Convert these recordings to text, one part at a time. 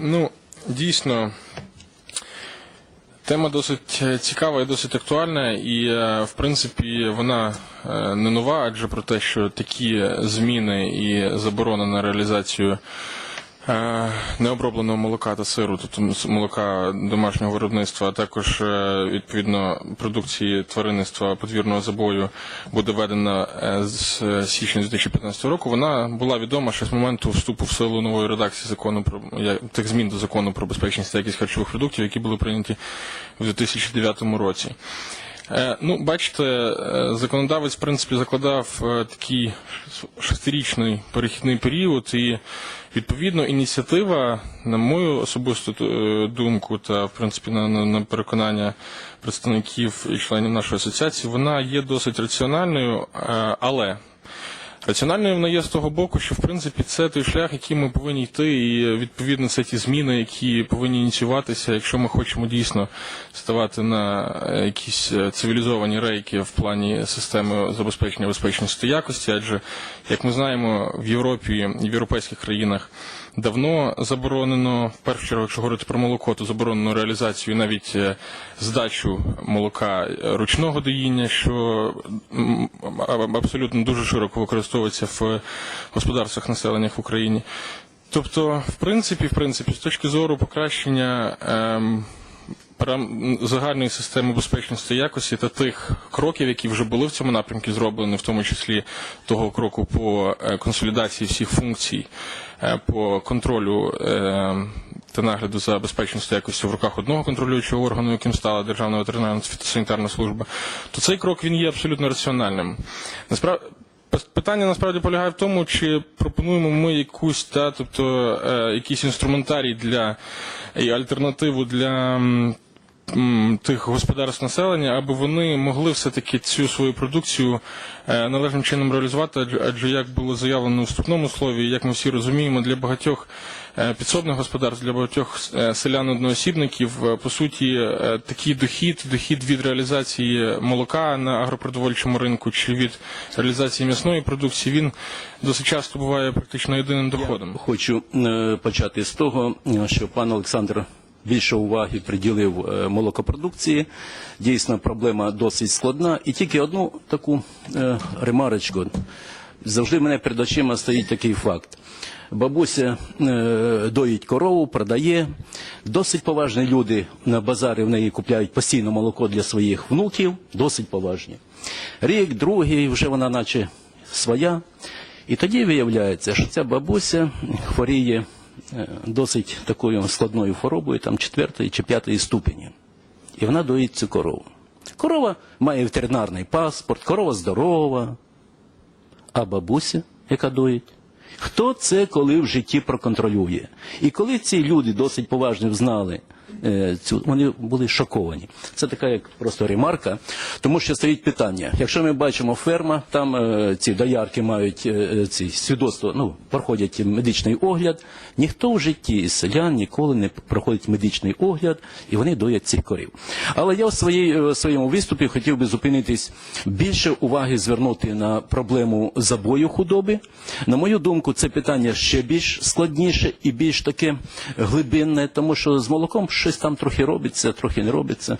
Ну, дійсно, тема досить е, цікава і досить актуальна, і, е, в принципі, вона е, не нова, адже про те, що такі зміни і заборона на реалізацію необробленого молока та сиру, тобто молока домашнього виробництва, а також е, відповідно продукції тваринництва подвірного забою буде введена е, з е, січня 2015 року. Вона була відома ще з моменту вступу в силу нової редакції закону про тих змін до закону про безпечність та якість харчових продуктів, які були прийняті в 2009 році. Е, Ну, бачите, е, законодавець, в принципі, закладав е, такий шестирічний перехідний період, і відповідно ініціатива, на мою особисту думку, та в принципі на, на, на переконання представників і членів нашої асоціації, вона є досить раціональною, але Раціональною вона є з того боку, що в принципі це той шлях, який ми повинні йти, і відповідно це ті зміни, які повинні ініціюватися, якщо ми хочемо дійсно ставати на е, якісь е, цивілізовані рейки в плані системи забезпечення безпечності якості. Адже, як ми знаємо, в Європі і в європейських країнах давно заборонено, в першу чергу, якщо говорити про молоко, то заборонено реалізацію навіть е, здачу молока ручного доїння, що абсолютно дуже широко використовується в господарствах населення в Україні. Тобто, в принципі, в принципі, з точки зору покращення ем, загальної системи безпечності якості та тих кроків, які вже були в цьому напрямку зроблені, в тому числі того кроку по е, консолідації всіх функцій, е, по контролю е, та нагляду за безпечністю якості в руках одного контролюючого органу, яким стала Державна ветеринарна фітосанітарна служба, то цей крок він є абсолютно раціональним. Насправді. Питання насправді полягає в тому, чи пропонуємо ми якусь та, тобто е, якийсь інструментарій для і альтернативу для тих господарств населення, аби вони могли все-таки цю свою продукцію е, належним чином реалізувати, адже, як було заявлено у вступному слові, як ми всі розуміємо, для багатьох е, підсобних господарств, для багатьох е, селян одноосібників, по суті, такий дохід, дохід від реалізації молока на агропродовольчому ринку чи від реалізації м'ясної продукції, він досить часто буває практично єдиним доходом. Хочу е, почати з того, що пан Олександр більше уваги приділив е, молокопродукції. Дійсно, проблема досить складна. І тільки одну таку е, ремарочку. Завжди в мене перед очима стоїть такий факт. Бабуся е, доїть корову, продає. Досить поважні люди на базарі в неї купляють постійно молоко для своїх внуків, досить поважні. Рік, другий, вже вона наче своя. І тоді виявляється, що ця бабуся хворіє досить такою складною хворобою, там четвертої чи п'ятої ступені. І вона доїть цю корову. Корова має ветеринарний паспорт, корова здорова, а бабуся, яка доїть. Хто це коли в житті проконтролює? І коли ці люди досить поважно знали е, цю, вони були шоковані. Це така як просто ремарка, тому що стоїть питання. Якщо ми бачимо ферма, там е, ці доярки мають е, е, ці свідоцтво, ну, проходять медичний огляд. Ніхто в житті із селян ніколи не проходить медичний огляд, і вони доять цих корів. Але я в своїй, е, своєму виступі хотів би зупинитись більше уваги звернути на проблему забою худоби. На мою думку, це питання ще більш складніше і більш таке глибинне, тому що з молоком щось там трохи робиться, трохи не робиться.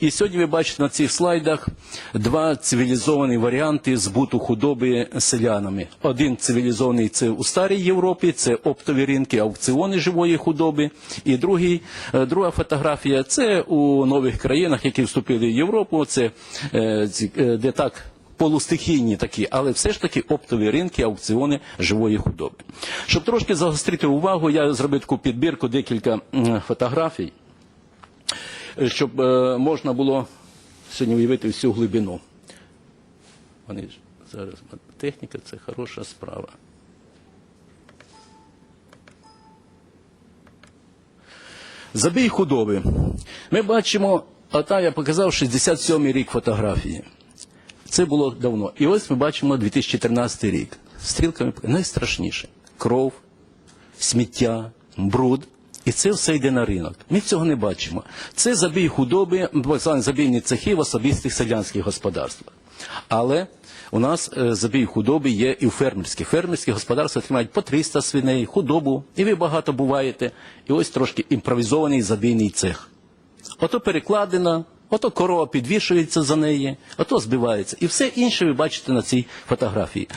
І сьогодні ви бачите на цих слайдах два цивілізовані варіанти збуту худоби селянами. Один цивілізований це у старій Європі, це оптові ринки, аукціони живої худоби. І другий, е, друга фотографія це у нових країнах, які вступили в Європу. Це е, е, де так полустихійні такі, але все ж таки оптові ринки, аукціони живої худоби. Щоб трошки загострити увагу, я зробив таку підбірку декілька фотографій, щоб е, можна було сьогодні уявити всю глибину. Вони зараз техніка це хороша справа. Забій худоби. Ми бачимо, а та я показав 67-й рік фотографії. Це було давно. І ось ми бачимо 2013 рік. Стрілками найстрашніше. Кров, сміття, бруд. І це все йде на ринок. Ми цього не бачимо. Це забій худоби, забійні цехи в особистих селянських господарствах. Але у нас е, забій худоби є і у фермерських. Фермерські господарства тримають по 300 свиней, худобу, і ви багато буваєте. І ось трошки імпровізований забійний цех. Ото перекладина, ото корова підвішується за неї, ото збивається. І все інше ви бачите на цій фотографії.